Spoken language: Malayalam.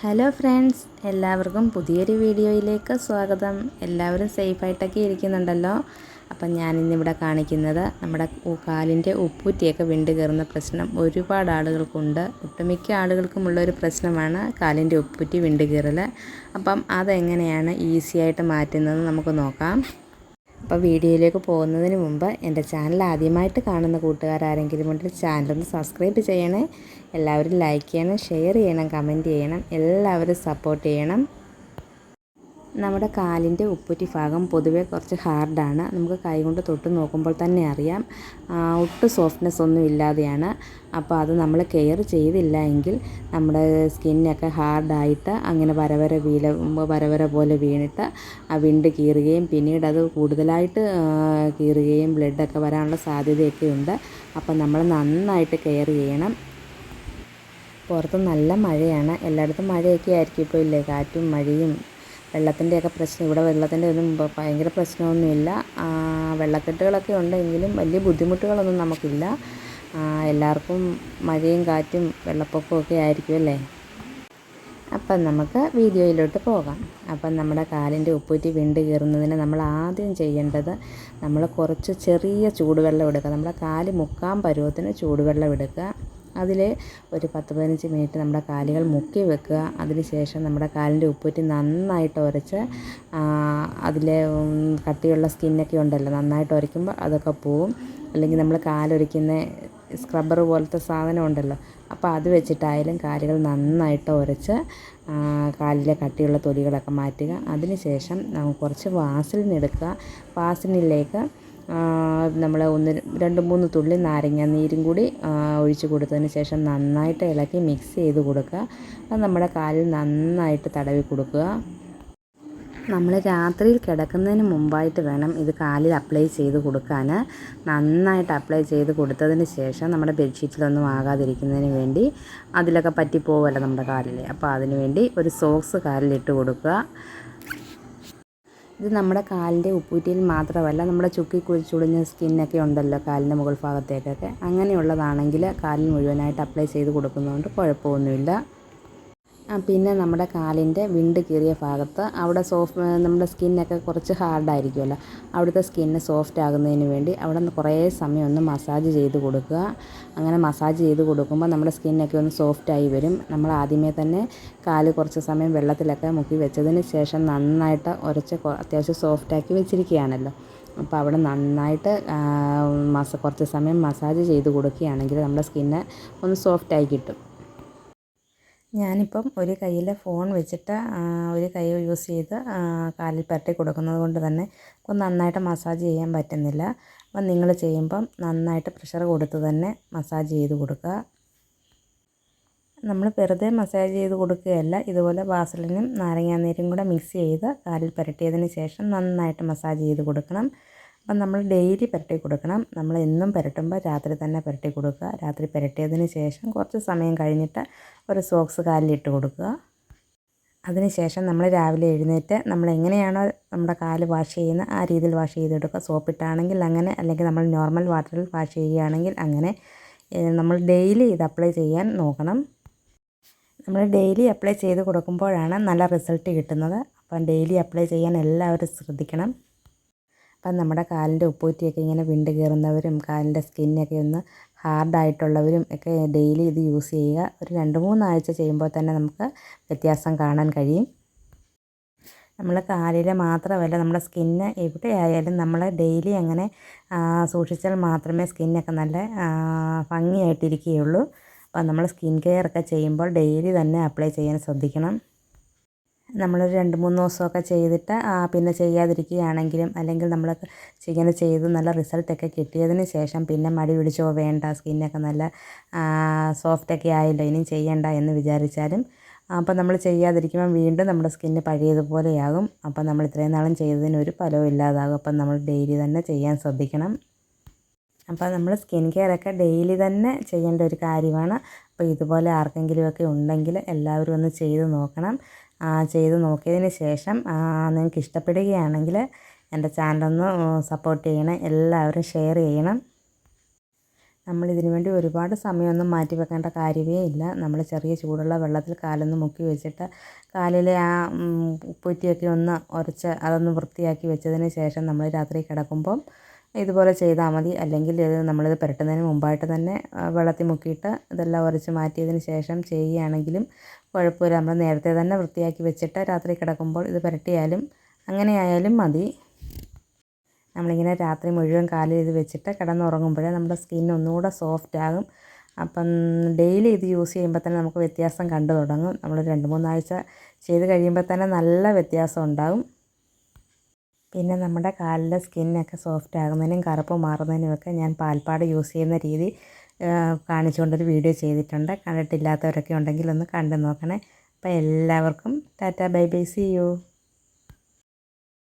ഹലോ ഫ്രണ്ട്സ് എല്ലാവർക്കും പുതിയൊരു വീഡിയോയിലേക്ക് സ്വാഗതം. എല്ലാവരും സേഫായിട്ടൊക്കെ ഇരിക്കുന്നുണ്ടല്ലോ. അപ്പം ഞാനിന്നിവിടെ കാണിക്കുന്നത് നമ്മുടെ കാലിന്റെ ഉപ്പൂറ്റിയൊക്കെ വിണ്ട് കയറുന്ന പ്രശ്നം. ഒരുപാട് ആളുകൾക്കുണ്ട്. ഒട്ടുമിക്ക ആളുകൾക്കുമുള്ളൊരു പ്രശ്നമാണ് കാലിന്റെ ഉപ്പൂറ്റി വിണ്ട് കയറൽ അപ്പം അതെങ്ങനെയാണ് ഈസിയായിട്ട് മാറ്റുന്നത് നമുക്ക് നോക്കാം. അപ്പോൾ വീഡിയോയിലേക്ക് പോകുന്നതിന് മുമ്പ് എന്റെ ചാനൽ ആദ്യമായിട്ട് കാണുന്ന കൂട്ടുകാരാരെങ്കിലും ഉണ്ടെങ്കിൽ ചാനലൊന്ന് സബ്സ്ക്രൈബ് ചെയ്യണേ. എല്ലാവരും ലൈക്ക് ചെയ്യണം ഷെയർ ചെയ്യണം കമന്റ് ചെയ്യണം. എല്ലാവരും സപ്പോർട്ട് ചെയ്യണം. നമ്മുടെ കാലിന്റെ ഉപ്പുറ്റി ഭാഗം പൊതുവേ കുറച്ച് ഹാർഡാണ്. നമുക്ക് കൈ കൊണ്ട് തൊട്ട് നോക്കുമ്പോൾ തന്നെ അറിയാം. ഒട്ടും സോഫ്റ്റ്നെസ് ഒന്നും ഇല്ലാതെയാണ്. അപ്പോൾ അത് നമ്മൾ കെയർ ചെയ്തില്ല എങ്കിൽ നമ്മുടെ സ്കിന്നൊക്കെ ഹാർഡായിട്ട് അങ്ങനെ വരവര വീല വരവര പോലെ വീണിട്ട് ആ വിണ്ട് കീറുകയും പിന്നീട് അത് കൂടുതലായിട്ട് കീറുകയും ബ്ലഡൊക്കെ വരാനുള്ള സാധ്യതയൊക്കെ ഉണ്ട്. അപ്പോൾ നമ്മൾ നന്നായിട്ട് കെയർ ചെയ്യണം. പുറത്ത് നല്ല മഴയാണ്. എല്ലായിടത്തും മഴയൊക്കെ ആയിരിക്കും ഇപ്പോൾ ഇല്ലേ? കാറ്റും മഴയും വെള്ളത്തിന്റെയൊക്കെ പ്രശ്നം ഇവിടെ വെള്ളത്തിന്റെ ഒന്നും ഭയങ്കര പ്രശ്നമൊന്നുമില്ല. വെള്ളക്കെട്ടുകളൊക്കെ ഉണ്ടെങ്കിലും വലിയ ബുദ്ധിമുട്ടുകളൊന്നും നമുക്കില്ല. എല്ലാവർക്കും മഴയും കാറ്റും വെള്ളപ്പൊക്കവും ഒക്കെ ആയിരിക്കും അല്ലേ? അപ്പം നമുക്ക് വീഡിയോയിലോട്ട് പോകാം. അപ്പം നമ്മുടെ കാലിന്റെ ഉപ്പൂറ്റി വിണ്ട് കയറുന്നതിന് നമ്മൾ ആദ്യം ചെയ്യേണ്ടത് നമ്മൾ കുറച്ച് ചെറിയ ചൂടുവെള്ളം എടുക്കുക. നമ്മുടെ കാൽ മുക്കാൻ പരുവത്തിന് ചൂടുവെള്ളം എടുക്കുക. അതിൽ ഒരു പത്ത് പതിനഞ്ച് മിനിറ്റ് നമ്മുടെ കാലുകൾ മുക്കി വെക്കുക. അതിന് ശേഷം നമ്മുടെ കാലിന്റെ ഉപ്പൂറ്റി നന്നായിട്ട് ഉരച്ച് അതിലെ കട്ടിയുള്ള സ്കിന്നൊക്കെ ഉണ്ടല്ലോ നന്നായിട്ട് ഉരയ്ക്കുമ്പോൾ അതൊക്കെ പോവും. അല്ലെങ്കിൽ നമ്മൾ കാലൊരിക്കുന്ന സ്ക്രബ്ബർ പോലത്തെ സാധനം ഉണ്ടല്ലോ അപ്പോൾ അത് വെച്ചിട്ടായാലും കാലുകൾ നന്നായിട്ട് ഉരച്ച് കാലിലെ കട്ടിയുള്ള തൊലികളൊക്കെ മാറ്റുക. അതിന് ശേഷം നമുക്ക് കുറച്ച് വാസലിൻ എടുക്കുക. വാസലിനിലേക്ക് നമ്മൾ ഒന്ന് രണ്ട് മൂന്ന് തുള്ളി നാരങ്ങ നീരും കൂടി ഒഴിച്ച് കൊടുത്തതിന് ശേഷം നന്നായിട്ട് ഇളക്കി മിക്സ് ചെയ്ത് കൊടുക്കുക. അത് നമ്മുടെ കാലിൽ നന്നായിട്ട് തടവി കൊടുക്കുക. നമ്മൾ രാത്രിയിൽ കിടക്കുന്നതിന് മുമ്പായിട്ട് വേണം ഇത് കാലിൽ അപ്ലൈ ചെയ്ത് കൊടുക്കാൻ നന്നായിട്ട് അപ്ലൈ ചെയ്ത് കൊടുത്തതിന് ശേഷം നമ്മുടെ ബെഡ്ഷീറ്റിലൊന്നും ആകാതിരിക്കുന്നതിന് വേണ്ടി അതിലൊക്കെ പറ്റിപ്പോവുമല്ലോ നമ്മുടെ കാലിൽ അപ്പോൾ അതിന് വേണ്ടി ഒരു സോക്സ് കാലിലിട്ട് കൊടുക്കുക. ഇത് നമ്മുടെ കാലിന്റെ ഉപ്പൂറ്റിയിൽ മാത്രമല്ല നമ്മുടെ ചുക്കി കുഴിച്ചുളിഞ്ഞ സ്കിന്നൊക്കെ ഉണ്ടല്ലോ കാലിന്റെ മുകൾ ഭാഗത്തേക്കൊക്കെ അങ്ങനെയുള്ളതാണെങ്കിൽ കാലിൽ മുഴുവനായിട്ട് അപ്ലൈ ചെയ്ത് കൊടുക്കുന്നതുകൊണ്ട് കുഴപ്പമൊന്നുമില്ല. പിന്നെ നമ്മുടെ കാലിന്റെ വിണ്ട് കീറിയ ഭാഗത്ത് അവിടെ സോഫ്റ്റ് നമ്മുടെ സ്കിന്നൊക്കെ കുറച്ച് ഹാർഡായിരിക്കുമല്ലോ. അവിടുത്തെ സ്കിന്ന് സോഫ്റ്റ് ആകുന്നതിന് വേണ്ടി അവിടെ നിന്ന് കുറേ സമയം ഒന്ന് മസാജ് ചെയ്ത് കൊടുക്കുക. അങ്ങനെ മസാജ് ചെയ്ത് കൊടുക്കുമ്പോൾ നമ്മുടെ സ്കിന്നൊക്കെ ഒന്ന് സോഫ്റ്റായി വരും. നമ്മൾ ആദ്യമേ തന്നെ കാൽ കുറച്ച് സമയം വെള്ളത്തിലൊക്കെ മുക്കി വെച്ചതിന് ശേഷം നന്നായിട്ട് ഉരച്ച് അത്യാവശ്യം സോഫ്റ്റാക്കി വെച്ചിരിക്കുകയാണല്ലോ. അപ്പോൾ അവിടെ നന്നായിട്ട് മസ കുറച്ച് സമയം മസാജ് ചെയ്ത് കൊടുക്കുകയാണെങ്കിൽ നമ്മുടെ സ്കിന്ന് ഒന്ന് സോഫ്റ്റായി കിട്ടും. ഞാനിപ്പം ഒരു കയ്യിൽ ഫോൺ വെച്ചിട്ട് ഒരു കൈ യൂസ് ചെയ്ത് കാലിൽ പരട്ടി കൊടുക്കുന്നത് കൊണ്ട് തന്നെ ഒന്ന് നന്നായിട്ട് മസാജ് ചെയ്യാൻ പറ്റുന്നില്ല. അപ്പം നിങ്ങൾ ചെയ്യുമ്പം നന്നായിട്ട് പ്രഷർ കൊടുത്ത് തന്നെ മസാജ് ചെയ്ത് കൊടുക്കുക. നമ്മൾ വെറുതെ മസാജ് ചെയ്ത് കൊടുക്കുകയല്ല ഇതുപോലെ വാസലിനും നാരങ്ങാനീരും കൂടെ മിക്സ് ചെയ്ത് കാലിൽ പുരട്ടിയതിന് ശേഷം നന്നായിട്ട് മസാജ് ചെയ്ത് കൊടുക്കണം. അപ്പം നമ്മൾ ഡെയിലി പുരട്ടി കൊടുക്കണം. നമ്മൾ എന്നും പുരട്ടുമ്പോൾ രാത്രി തന്നെ പുരട്ടി കൊടുക്കുക. രാത്രി പുരട്ടിയതിന് ശേഷം കുറച്ച് സമയം കഴിഞ്ഞിട്ട് ഒരു സോക്സ് കാലിലിട്ട് കൊടുക്കുക. അതിനുശേഷം നമ്മൾ രാവിലെ എഴുന്നേറ്റ് നമ്മൾ എങ്ങനെയാണോ നമ്മുടെ കാൽ വാഷ് ചെയ്യുന്നത് ആ രീതിയിൽ വാഷ് ചെയ്തെടുക്കുക. സോപ്പിട്ടാണെങ്കിൽ അങ്ങനെ അല്ലെങ്കിൽ നമ്മൾ നോർമൽ വാട്ടറിൽ വാഷ് ചെയ്യുകയാണെങ്കിൽ അങ്ങനെ നമ്മൾ ഡെയിലി ഇത് അപ്ലൈ ചെയ്യാൻ നോക്കണം. നമ്മൾ ഡെയിലി അപ്ലൈ ചെയ്ത് കൊടുക്കുമ്പോഴാണ് നല്ല റിസൾട്ട് കിട്ടുന്നത്. അപ്പം ഡെയിലി അപ്ലൈ ചെയ്യാൻ എല്ലാവരും ശ്രദ്ധിക്കണം. അപ്പം നമ്മുടെ കാലിന്റെ ഉപ്പൂറ്റിയൊക്കെ ഇങ്ങനെ വിണ്ട് കയറുന്നവരും കാലിന്റെ സ്കിന്നൊക്കെ ഒന്ന് ഹാർഡായിട്ടുള്ളവരും ഒക്കെ ഡെയിലി ഇത് യൂസ് ചെയ്യുക. ഒരു രണ്ട് മൂന്നാഴ്ച ചെയ്യുമ്പോൾ തന്നെ നമുക്ക് വ്യത്യാസം കാണാൻ കഴിയും. നമ്മൾ കാലിലെ മാത്രമല്ല നമ്മുടെ സ്കിന്ന് എവിടെയായാലും നമ്മൾ ഡെയിലി അങ്ങനെ സൂക്ഷിച്ചാൽ മാത്രമേ സ്കിന്നൊക്കെ നല്ല ഭംഗിയായിട്ടിരിക്കുകയുള്ളൂ. അപ്പം നമ്മൾ സ്കിൻ കെയർ ഒക്കെ ചെയ്യുമ്പോൾ ഡെയിലി തന്നെ അപ്ലൈ ചെയ്യാൻ ശ്രദ്ധിക്കണം. നമ്മളൊരു രണ്ട് മൂന്ന് ദിവസമൊക്കെ ചെയ്തിട്ട് പിന്നെ ചെയ്യാതിരിക്കുകയാണെങ്കിലും അല്ലെങ്കിൽ നമ്മൾ ഇങ്ങനെ ചെയ്ത് നല്ല റിസൾട്ടൊക്കെ കിട്ടിയതിന് ശേഷം പിന്നെ മടി പിടിച്ചോ വേണ്ട സ്കിന്നൊക്കെ നല്ല സോഫ്റ്റൊക്കെ ആയല്ലോ ഇനിയും ചെയ്യണ്ട എന്ന് വിചാരിച്ചാലും അപ്പോൾ നമ്മൾ ചെയ്യാതിരിക്കുമ്പോൾ വീണ്ടും നമ്മുടെ സ്കിന്ന് പഴയതുപോലെയാകും. അപ്പോൾ നമ്മൾ ഇത്രയും നാളും ചെയ്തതിന് ഒരു ഫലവും ഇല്ലാതാകും. അപ്പം നമ്മൾ ഡെയിലി തന്നെ ചെയ്യാൻ ശ്രദ്ധിക്കണം. അപ്പോൾ നമ്മൾ സ്കിൻ കെയർ ഒക്കെ ഡെയിലി തന്നെ ചെയ്യേണ്ട ഒരു കാര്യമാണ്. അപ്പോൾ ഇതുപോലെ ആർക്കെങ്കിലുമൊക്കെ ഉണ്ടെങ്കിൽ എല്ലാവരും ഒന്ന് ചെയ്ത് നോക്കണം. ചെയ്ത് നോക്കിയതിന് ശേഷം നിങ്ങൾക്ക് ഇഷ്ടപ്പെടുകയാണെങ്കിൽ എന്റെ ചാനലൊന്ന് സപ്പോർട്ട് ചെയ്യണം എല്ലാവരും ഷെയർ ചെയ്യണം. നമ്മൾ ഇതിനു വേണ്ടി ഒരുപാട് സമയമൊന്നും മാറ്റി വെക്കേണ്ട കാര്യമേ ഇല്ല. നമ്മൾ ചെറിയ ചൂടുള്ള വെള്ളത്തിൽ കാലൊന്ന് മുക്കി വെച്ചിട്ട് കാലിലെ ആ പൊറ്റിയൊക്കെ ഒന്ന് ഉരച്ച് അതൊന്ന് വൃത്തിയാക്കി വെച്ചതിന് ശേഷം നമ്മൾ രാത്രി കിടക്കുമ്പം ഇതുപോലെ ചെയ്താൽ മതി. അല്ലെങ്കിൽ ഇത് നമ്മളിത് പുരട്ടുന്നതിന് മുമ്പായിട്ട് തന്നെ വെള്ളത്തിൽ മുക്കിയിട്ട് ഇതെല്ലാം ഉരച്ച് മാറ്റിയതിന് ശേഷം ചെയ്യുകയാണെങ്കിലും കുഴപ്പമില്ല. നമ്മൾ നേരത്തെ തന്നെ വൃത്തിയാക്കി വെച്ചിട്ട് രാത്രി കിടക്കുമ്പോൾ ഇത് പുരട്ടിയാലും അങ്ങനെയായാലും മതി. നമ്മളിങ്ങനെ രാത്രി മുഴുവൻ കാലിൽ ഇത് വെച്ചിട്ട് കിടന്നുറങ്ങുമ്പോഴേ നമ്മുടെ സ്കിൻ ഒന്നുകൂടെ സോഫ്റ്റ് ആകും. അപ്പം ഡെയിലി ഇത് യൂസ് ചെയ്യുമ്പോൾ തന്നെ നമുക്ക് വ്യത്യാസം കണ്ടു തുടങ്ങും. നമ്മൾ രണ്ട് മൂന്നാഴ്ച ചെയ്ത് കഴിയുമ്പോൾ തന്നെ നല്ല വ്യത്യാസം ഉണ്ടാകും. പിന്നെ നമ്മുടെ കാലിലെ സ്കിന്നൊക്കെ സോഫ്റ്റ് ആകുന്നതിനും കറുപ്പ് മാറുന്നതിനുമൊക്കെ ഞാൻ പാൽപ്പാട് യൂസ് ചെയ്യുന്ന രീതി കാണിച്ചുകൊണ്ടൊരു വീഡിയോ ചെയ്തിട്ടുണ്ട്. കണ്ടിട്ടില്ലാത്തവരൊക്കെ ഉണ്ടെങ്കിൽ ഒന്ന് കണ്ടു നോക്കണേ. അപ്പോൾ എല്ലാവർക്കും tata bye bye see you.